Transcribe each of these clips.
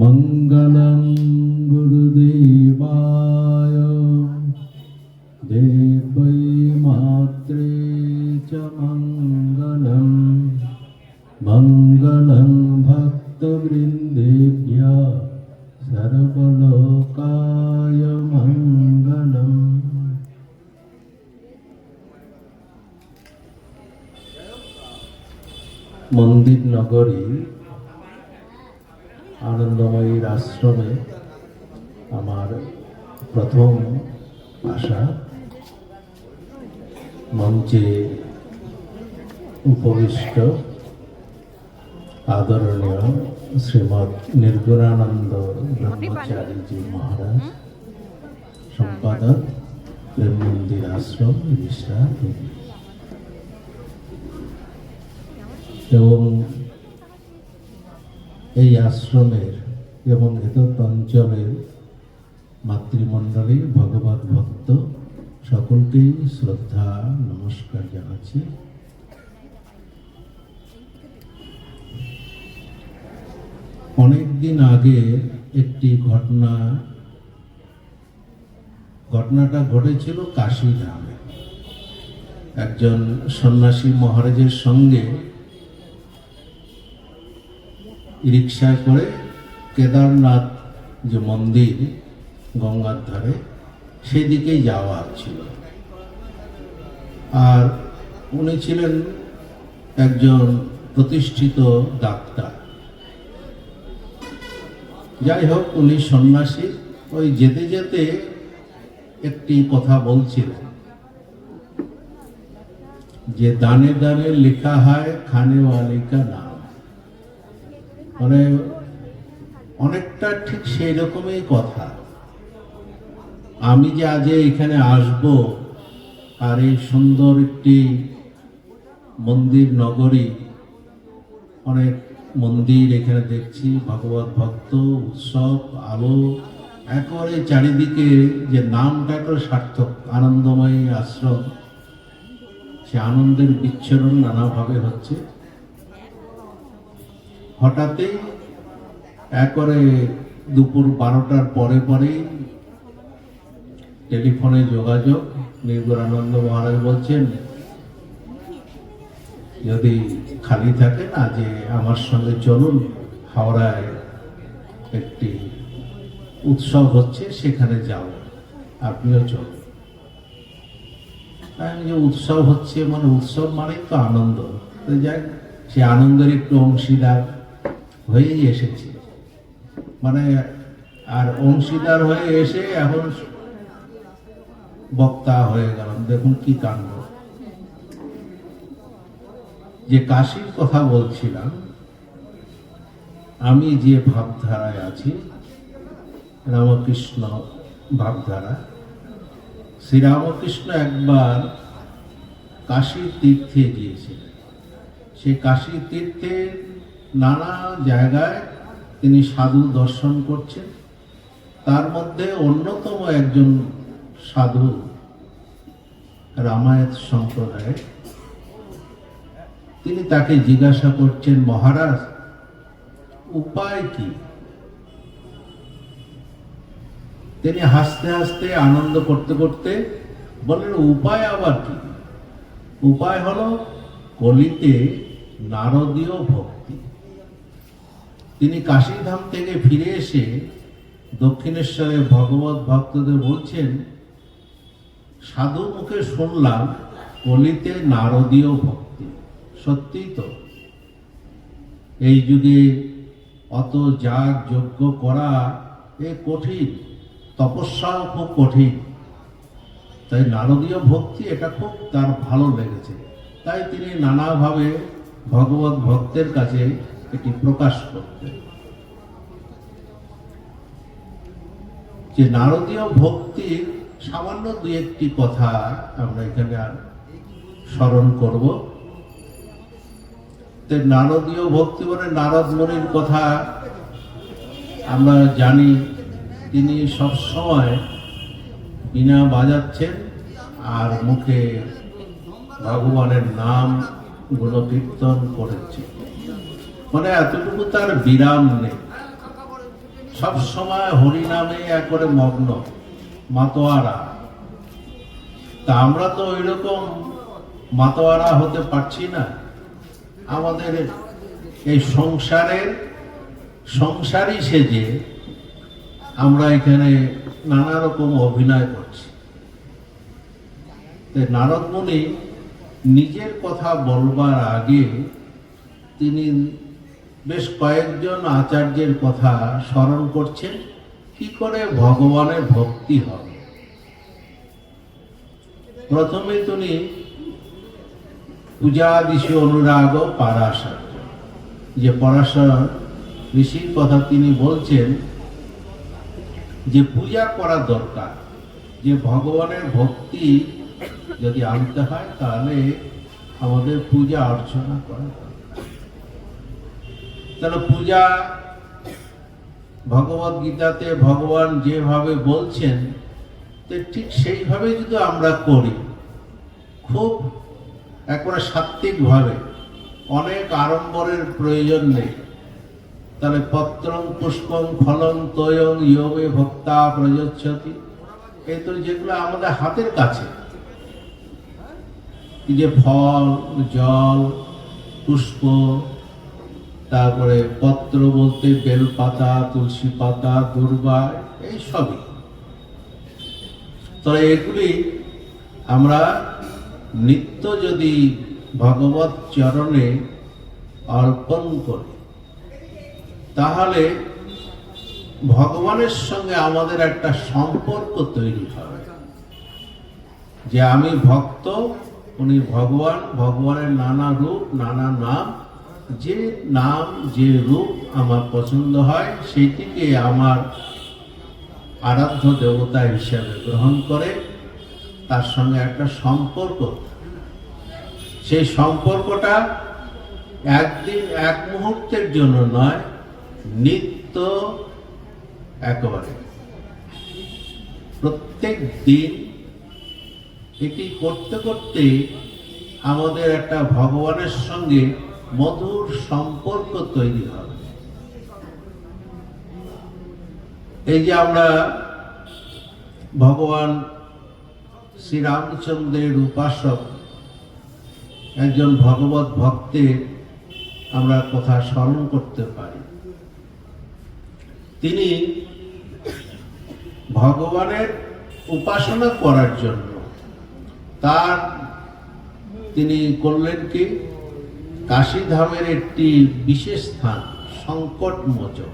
মঙ্গলা আমার প্রথম আসা মঞ্চে উপবিষ্ট, আদরণীয় শ্রীমৎ নির্গুণানন্দ ব্রহ্মচারীজি মহারাজ, সম্পাদক প্রেম মন্দির আশ্রম উড়িষ্যা এবং এই আশ্রমের এবং ভেতর অঞ্চলের মাতৃমণ্ডলী ভগবত ভক্ত, সকলকেই শ্রদ্ধা, নমস্কার জানাচ্ছি। অনেকদিন আগে একটি ঘটনা, ঘটনাটা ঘটেছিল কাশী ধামে একজন সন্ন্যাসী মহারাজের সঙ্গে রিক্সায় করে কেদারনাথ যে মন্দির গঙ্গার ধারে, সেদিকেই যাওয়া ছিল। আর উনি ছিলেন একজন প্রতিষ্ঠিত ডাক্তার। যাই হোক, উনি সন্ন্যাসী, ওই যেতে যেতে একটি কথা বলছিলেন। যে দানে দানে লেখা হয়, খানে ওয়ালি কা নাম। মানে অনেকটা ঠিক সেই রকমই কথা। আমি যে আজ এখানে আসব, আর এই সুন্দর একটি মন্দির নগরী, অনেক মন্দির এখানে দেখছি, ভগবত ভক্ত, উৎসব, আলো, একেবারে চারিদিকে যে নামটা একটা সার্থক, আনন্দময়ী আশ্রম। সে আনন্দের বিচ্ছরণ নানাভাবে হচ্ছে। হঠাৎই একবারে দুপুর বারোটার পরে পরেই টেলিফোনে যোগাযোগ। নির্গুণানন্দ মহারাজ বলছেন, যদি খালি থাকে না, যে আমার সঙ্গে চলুন, হাওড়ায় একটি উৎসব হচ্ছে, সেখানে যাব আপনিও চলুন। আমি যে উৎসব হচ্ছে মানে উৎসব মানেই তো আনন্দ। যাক সে আনন্দের একটু অংশীদার হয়েই এসেছি। মানে আর অংশীদার হয়ে এসে এখন বক্তা হয়ে গেলাম। দেখুন কি কাণ্ড। যে কাশির কথা বলছিলাম, আমি যে ভাবধারায় আছি, রামকৃষ্ণ ভাবধারা, শ্রীরামকৃষ্ণ একবার কাশীর তীর্থে গিয়েছিলেন। সেই কাশীর তীর্থে নানা জায়গায় তিনি সাধু দর্শন করছেন। তার মধ্যে অন্যতম একজন সাধু রামায়ত সম্প্রদায় তিনি তাকে জিজ্ঞাসা করছেন, মহারাজ, উপায় কি? তিনি হাসতে হাসতে আনন্দ করতে করতে বললেন, উপায় আবার কি? উপায় হলো কলিতে নারদীয় ভক্তি। তিনি কাশীধাম থেকে ফিরে এসে দক্ষিণেশ্বরে ভগবত ভক্তদের বলছেন সাধু মুখে শুনলাম কলিতে নারদীয় ভক্তি। সত্যি তো। এই যুগে অত যাগ যজ্ঞ করা এ কঠিন, তপস্যাও খুব কঠিন। তাই নারদীয় ভক্তি এটা খুব তার ভালো লেগেছে। তাই তিনি নানাভাবে ভগবত ভক্তের কাছে এটি প্রকাশ করতেন। যে নারদীয় ভক্তির সামান্য দু একটি কথা আমরা এখানে আর স্মরণ করব। নারদীয় ভক্তি মানে নারদ মনির কথা আমরা জানি, তিনি সব সময় বিনা বাজাচ্ছেন আর মুখে ভগবানের নাম গুণকীর্তন করেছে। মানে এতটুকু তার বিরাম নেই। সব সময় হরিনামে একবারে মগ্ন। মাতোয়ারা। তা আমরা তো ওইরকম মাতোয়ারা হতে পারছি না। আমাদের এই সংসারের সংসারই সেজে আমরা এখানে নানা রকম অভিনয় করছি। তাই নারদ মুনি নিজের কথা বলবার আগে তিনি বেশ কয়েকজন আচার্যের কথা স্মরণ করছেন। কি করে ভগবানের ভক্তি হবে? প্রথমে তিনি পূজাদিশি অনুরাগ পারাশর যে পরাশর ঋষির কথা তিনি বলছেন, যে পূজা করা দরকার, যে ভগবানের ভক্তি যদি আনতে হয়, তাহলে আমাদের পূজা অর্চনা করা দরকার। তাহলে পূজা ভগবত গীতাতে ভগবান যেভাবে বলছেন, তো ঠিক সেইভাবে যদি আমরা করি, খুব একবারে সাত্বিকভাবে অনেক আড়ম্বরের প্রয়োজন নেই। তাহলে পত্রং পুষ্পং ফলং তয়ং ইয়বে ভক্তা প্রযোচ্ছতি। এই তো যেগুলো আমাদের হাতের কাছে। যে ফল, জল, পুষ্প তারপরে পত্র বলতে বেল পাতা তুলসী পাতা, দুর্বা, এই সবই। তবে এগুলি আমরা নিত্য যদি ভগবত চরণে অর্পণ করি, তাহলে ভগবানের সঙ্গে আমাদের একটা সম্পর্ক তৈরি হবে। যে আমি ভক্ত, উনি ভগবান, ভগবানের নানা রূপ, নানা নাম যে নাম, যে রূপ আমার পছন্দ হয় সেইটিকে আমার আরাধ্য দেবতা হিসাবে গ্রহণ করে তার সঙ্গে একটা সম্পর্ক। সেই সম্পর্কটা একদিন, এক মুহূর্তের জন্য নয়, নিত্য একেবারে। প্রত্যেক দিন এটি করতে করতে আমাদের একটা ভগবানের সঙ্গে মধুর সম্পর্ক তৈরি হবে। এই যে আমরা ভগবান শ্রীরামচন্দ্রের উপাসক, একজন ভগবত ভক্তের আমরা কথা স্মরণ করতে পারি। তিনি ভগবানের উপাসনা করার জন্য তার তিনি করলেন কি? কাশীধামের একটি বিশেষ স্থান সংকট মোচক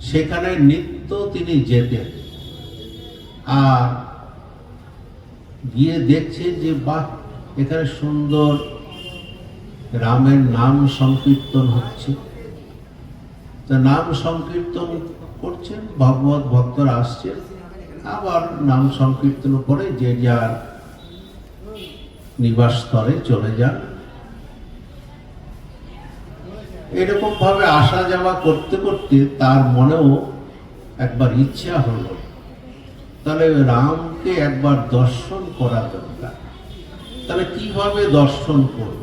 সেখানে নিত্য তিনি যেতেন। আর গিয়ে দেখছে যে, বাহ, এখানে সুন্দর রামের নাম সংকীর্তন হচ্ছে। তা নাম সংকীর্তন করছেন, ভগবত ভক্তরা আসছেন। আবার নাম সংকীর্তন করে যে যার নিবাস স্থলে চলে যান। এরকম ভাবে আসা যাওয়া করতে করতে তার মনেও একবার ইচ্ছা হলো। তাহলে রামকে একবার দর্শন করা দরকার। তাহলে কীভাবে দর্শন করব?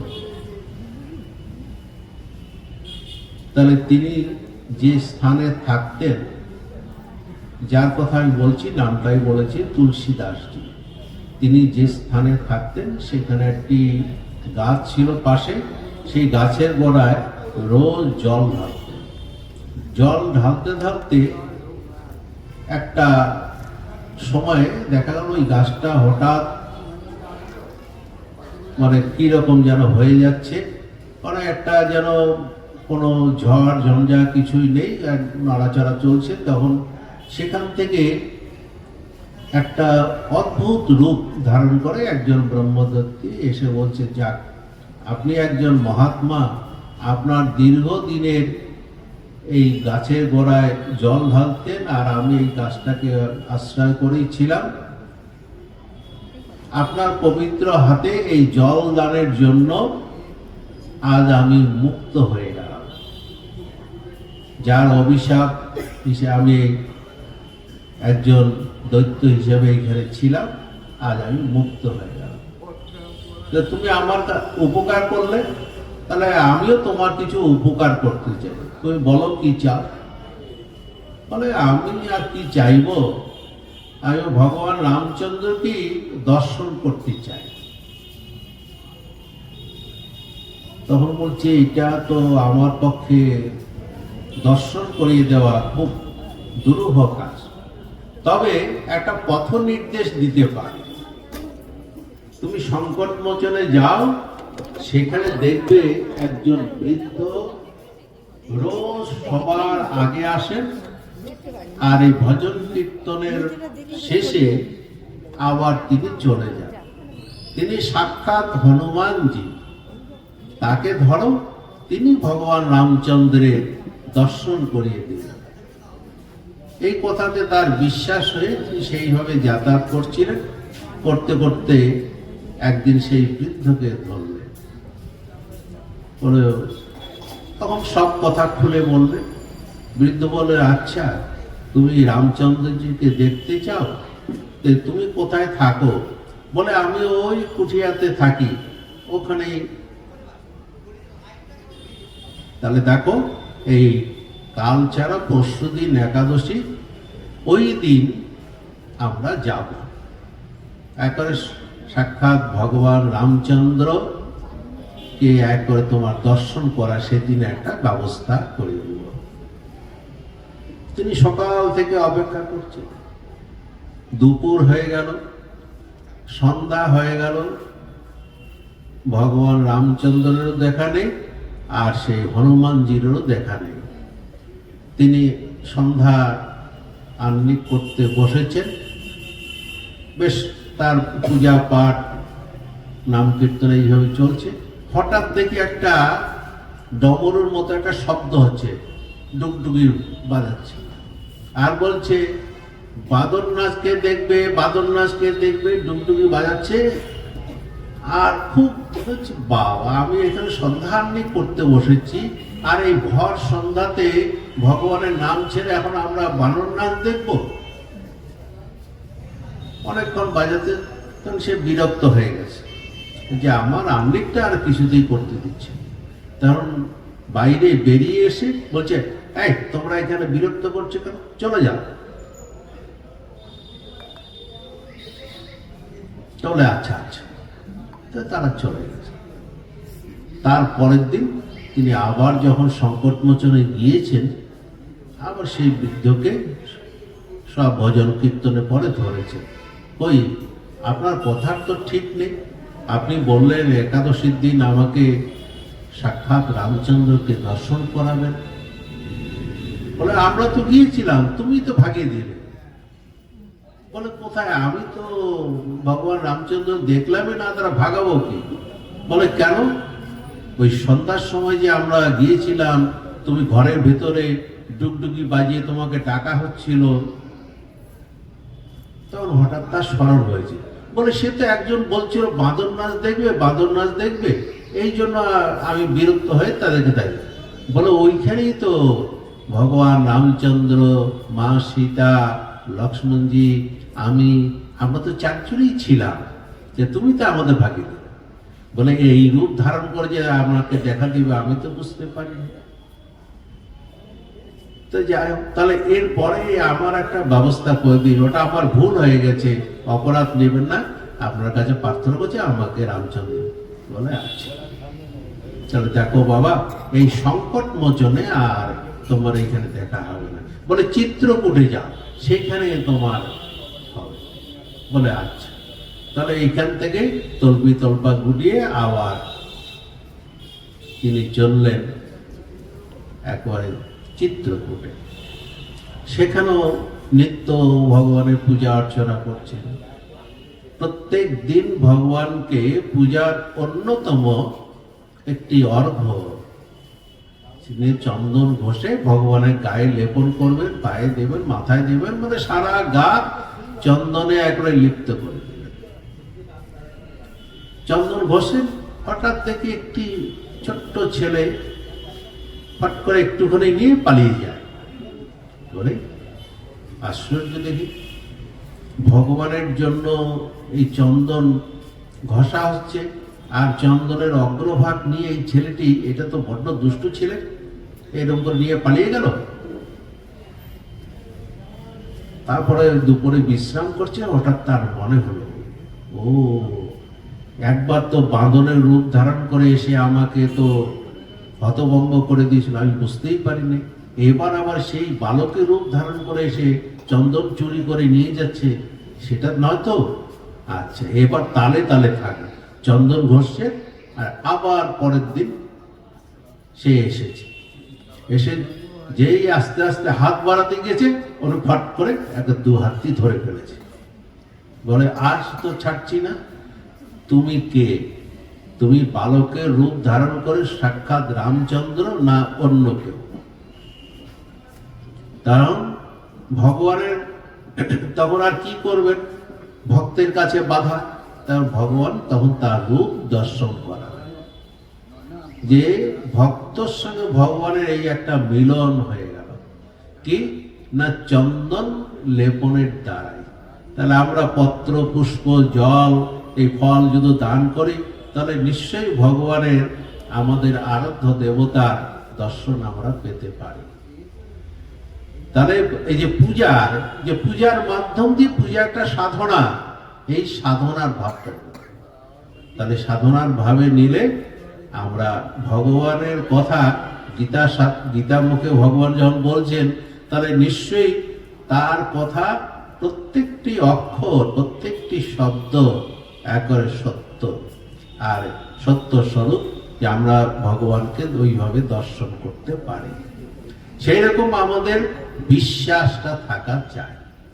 তাহলে তিনি যে স্থানে থাকতেন, যার কথা আমি বলছি, নামটাই বলেছি তুলসী দাসজি তিনি যে স্থানে থাকতেন, সেখানে একটি গাছ ছিল পাশে। সেই গাছের গোড়ায় রোজ জল ঢালতেন জল ঢালতে ঢালতে একটা সময়ে দেখা গেল ওই গাছটা হঠাৎ মানে কীরকম যেন হয়ে যাচ্ছে। মানে একটা যেন কোনো ঝড়, ঝঞ্ঝা কিছুই নেই নাড়াচাড়া চলছে। তখন সেখান থেকে একটা অদ্ভুত রূপ ধারণ করে একজন ব্রহ্মদত্তী এসে বলছে, যাক, আপনি একজন মহাত্মা আপনার দীর্ঘদিনের এই গাছের গোড়ায় জল ঢালতেন আর আমি এই গাছটাকে আশ্রয় করেই ছিলাম। আপনার পবিত্র হাতে এই জল দানের জন্য আজ আমি মুক্ত হয়ে গেলাম। যার অভিশাপ হিসেবে আমি একজন দৈত্য হিসেবে এখানে ছিলাম, আজ আমি মুক্ত হয়ে গেলাম। তুমি আমার উপকার করলে? তাহলে আমিও তোমার কিছু উপকার করতে চাই। তুমি বলো কি চাও? বলে, আমি আর কি চাইব? আমি ভগবান রামচন্দ্রকে দর্শন করতে চাই তখন বলছে, এটা তো আমার পক্ষে দর্শন করিয়ে দেওয়া খুব দুরূহ কাজ। তবে একটা পথ নির্দেশ দিতে পারি। তুমি সংকট মোচনে যাও সেখানে দেখবে একজন বৃদ্ধ রোজ সবার আগে আসেন আর এই ভজন কীর্তনের শেষে আবার তিনি চলে যান। তিনি সাক্ষাৎ হনুমানজি। তাকে ধরো, তিনি ভগবান রামচন্দ্রের দর্শন করিয়ে দিলেন। এই কথাতে তার বিশ্বাস হয়ে তিনি সেইভাবে যাতায়াত করছিলেন। করতে করতে একদিন সেই বৃদ্ধকে তখন সব কথা খুলে বলবে। বৃদ্ধ বলে আচ্ছা তুমি রামচন্দ্রজিকে দেখতে চাও? তুমি কোথায় থাকো? বলে, আমি ওই কুঠিয়াতে থাকি। ওখানে তাহলে দেখো, এই কাল ছাড়া পরশু দিন একাদশী, ওই দিন আমরা যাব। একবারে সাক্ষাৎ ভগবান রামচন্দ্র কে এক করে তোমার দর্শন করা সেদিন একটা ব্যবস্থা করে দেব। তিনি সকাল থেকে অপেক্ষা করছেন। দুপুর হয়ে গেল, সন্ধ্যা হয়ে গেল, ভগবান রামচন্দ্রেরও দেখা নেই আর সেই হনুমানজিরও দেখা নেই। তিনি সন্ধ্যা আহ্নিক করতে বসেছেন। বেশ, তার পূজা পাঠ, নাম কীর্তন এইভাবে চলছে। হঠাৎ দেখি একটা ডমরুর মতো একটা শব্দ হচ্ছে, ডুগডুগি বাজাচ্ছে। আর বলছে বাদর নাচকে দেখবে বাদর নাচকে দেখবে, ডুগডুগি বাজাচ্ছে। আর খুব হচ্ছে বাবা, আমি এখানে সন্ধান নিয়ে করতে বসেছি। আর এই ভর সন্ধ্যাতে ভগবানের নাম ছেড়ে এখন আমরা বানর নাচ দেখব। অনেকক্ষণ বাজাতে, তখন সে বিরক্ত হয়ে গেছে যে আমার আমলিকটা আর কিছুতেই করতে দিচ্ছে কারণ বাইরে বেরিয়ে এসে বলছে, এই, তোমরা এখানে বিরক্ত করছ কেন? চলে যাও। চলে আচ্ছা আচ্ছা। তারা চলে গেছে। তার পরের দিন তিনি আবার যখন সংকট মোচনে গিয়েছেন, আবার সেই বৃদ্ধকে সব ভজন কীর্তনে পরে ধরেছেন। ওই, আপনার কথার তো ঠিক নেই। আপনি বললেন একাদশীর দিন আমাকে সাক্ষাৎ রামচন্দ্রকে দর্শন করাবেন। বলে, আমরা তো গিয়েছিলাম, তুমি তো ভাগিয়ে দিলে। বলে, কোথায়? আমি তো ভগবান রামচন্দ্র দেখলামই না, তারা ভাগাবো কি? বলে, কেন? ওই সন্ধ্যার সময় যে আমরা গিয়েছিলাম, তুমি ঘরের ভেতরে ডুগডুগি বাজিয়ে তোমাকে টাকা হচ্ছিল, তখন হঠাৎ তার স্মরণ হয়েছে বলে, সে তো একজন বলছিল, বাঁদর নাচ দেখবে, বাঁদর নাচ দেখবে। এই জন্য আমি বিরক্ত হয়ে তাদেরকে তাই বলে, ওইখানেই তো ভগবান রামচন্দ্র, মা সীতা, লক্ষ্মণজি, আমি, আমরা তো চারজনই ছিলাম, যে তুমি তো আমাদের ভাগি বলে, এই রূপ ধারণ করে যে আমাকে দেখা দিবে, আমি তো বুঝতে পারি তো যাই হোক, তাহলে এরপরে আমার একটা ব্যবস্থা করে দিন, ওটা আমার ভুল হয়ে গেছে। অপরাধ নেবেন না। আপনার কাছে প্রার্থনা করছে, আমাকে রামচন্দ্র বলে আচ্ছা দেখো বাবা, এই সংকট মোচনে আর তোমার এখানে দেখা হবে না। বলে চিত্রকূটে যাও, সেখানে তোমার হবে। বলে আচ্ছা। তাহলে এইখান থেকে তলবি তলপা গুটিয়ে আবার তিনি চললেন একবারে চিত্রকূটে সেখানেও নিত্য ভগবানের পূজা অর্চনা করছেন। প্রত্যেক দিন ভগবানকে পূজার অন্যতম একটি অর্ঘ্য তিনি চন্দন ঘষে ভগবানের গায়ে লেপন করবেন, পায়ে দেবেন, মাথায় দেবেন মানে সারা গা চন্দনে একবারে লিপ্ত করে দেবেন। চন্দন ঘষেন হঠাৎ থেকে একটি ছোট্ট ছেলে ফট করে একটুখানি নিয়ে পালিয়ে যায়। আশ্চর্য দেখি। ভগবানের জন্য এই চন্দন ঘষা হচ্ছে, আর চন্দনের অগ্রভাগ নিয়ে এই ছেলেটি, এটা তো বড্ড দুষ্ট ছেলে, এরকম করে নিয়ে পালিয়ে গেল। তারপরে দুপুরে বিশ্রাম করছে, হঠাৎ তার মনে হলো, ও, একবার তো বাঁদরের রূপ ধারণ করে এসে আমাকে তো হতভম্ব করে দিয়েছিল, আমি বুঝতেই পারিনি। এবার আবার সেই বালকের রূপ ধারণ করে এসে চন্দন চুরি করে নিয়ে যাচ্ছে, সেটা নয় তো? আচ্ছা এবার তালে তালে থাকে। চন্দন ঘষছে আর আবার পরের দিন সে এসেছে। এসে যেই আস্তে আস্তে হাত বাড়াতে গেছে ওর ফট করে একটা দু হাতটি ধরে ফেলেছে। বলে আজ তো ছাড়ছি না। তুমি কে? তুমি বালকের রূপ ধারণ করে সাক্ষাৎ রামচন্দ্র না অন্য কেউ? কারণ ভগবানের, তখন আর কি করবেন? ভক্তের কাছে বাধা। তার ভগবান তখন তার রূপ দর্শন করা যে ভক্তর সঙ্গে ভগবানের এই একটা মিলন হয়ে গেল। কি? না চন্দন লেপনের দ্বারাই। তাহলে আমরা পত্র, পুষ্প, জল, এই ফল যদি দান করি, তাহলে নিশ্চয়ই ভগবানের আমাদের আরাধ্য দেবতার দর্শন আমরা পেতে পারি। তাহলে এই যে পূজার যে পূজার মাধ্যম দিয়ে পূজা একটা সাধনা, এই সাধনার ভাবটা। তাহলে সাধনার ভাবে নিলে আমরা ভগবানের কথা, গীতা গীতা মুখে ভগবান যখন বলছেন, তাহলে নিশ্চয়ই তার কথা প্রত্যেকটি অক্ষর, প্রত্যেকটি শব্দ একরে সত্য আর সত্য স্বরূপ যে আমরা ভগবানকে ওইভাবে দর্শন করতে পারি সেই রকম আমাদের বিশ্বাসটা থাকা চাই।